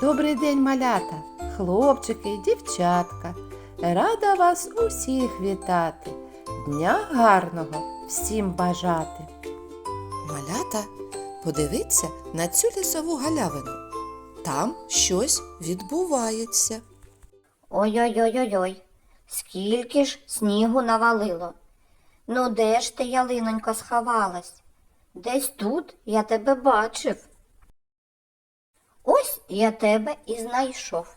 Добрий день, малята, хлопчики і дівчатка. Рада вас усіх вітати. Дня гарного всім бажати. Малята, подивіться на цю лісову галявину. Там щось відбувається. Ой-ой-ой-ой, скільки ж снігу навалило. Ну де ж ти, ялинонько, сховалась? Десь тут я тебе бачив. Ось я тебе і знайшов.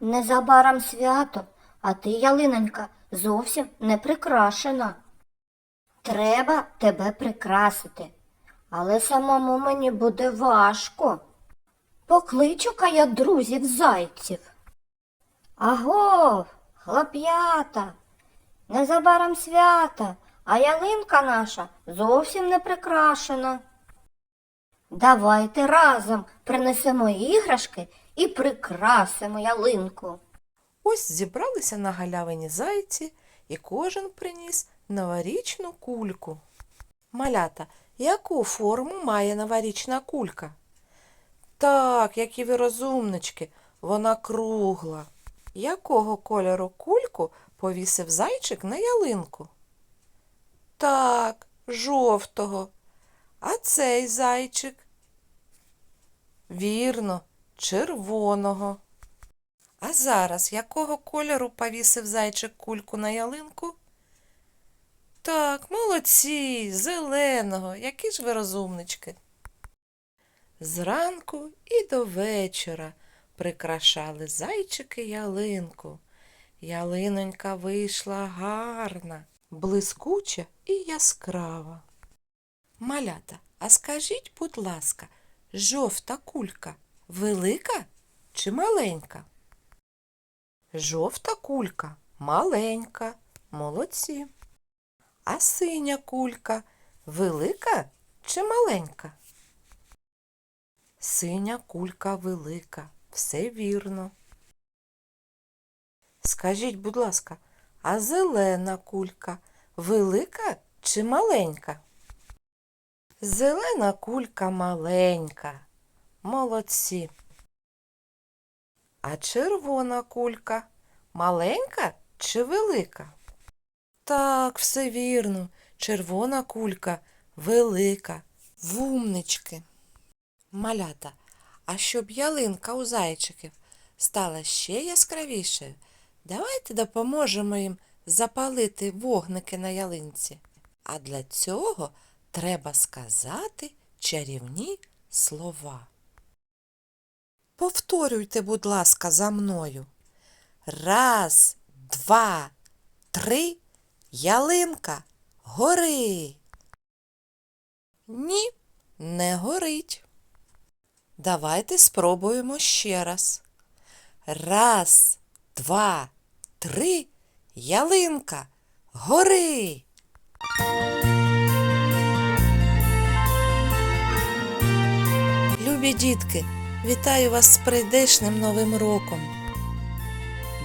Незабаром свято, а ти, ялинонька, зовсім не прикрашена. Треба тебе прикрасити, але самому мені буде важко. Покличу-ка я друзів зайців. Агов, хлоп'ята, незабаром свята, а ялинка наша зовсім не прикрашена. Давайте разом принесемо іграшки і прикрасимо ялинку. Ось зібралися на галявині зайці, і кожен приніс новорічну кульку. Малята, яку форму має новорічна кулька? Так, які ви розумнички, вона кругла. Якого кольору кульку повісив зайчик на ялинку? Так, жовтого. А цей зайчик? Вірно, червоного. А зараз якого кольору повісив зайчик кульку на ялинку? Так, молодці, зеленого, які ж ви розумнички. Зранку і до вечора прикрашали зайчики ялинку. Ялинонька вийшла гарна, блискуча і яскрава. Малята, а скажіть, будь ласка, жовта кулька велика чи маленька? Жовта кулька маленька, молодці. А синя кулька велика чи маленька? Синя кулька велика, все вірно. Скажіть, будь ласка, а зелена кулька велика чи маленька? Зелена кулька маленька. Молодці. А червона кулька маленька чи велика? Так, все вірно. Червона кулька велика. Вумнички. Малята, а щоб ялинка у зайчиків стала ще яскравішою, давайте допоможемо їм запалити вогники на ялинці. А для цього треба сказати чарівні слова. Повторюйте, будь ласка, за мною. Раз, два, три, ялинка, гори. Ні, не горить. Давайте спробуємо ще раз. Раз, два, три, ялинка, гори. Любі дітки, вітаю вас з прийдешним новим роком.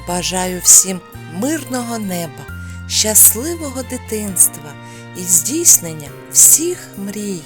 Бажаю всім мирного неба, щасливого дитинства і здійснення всіх мрій.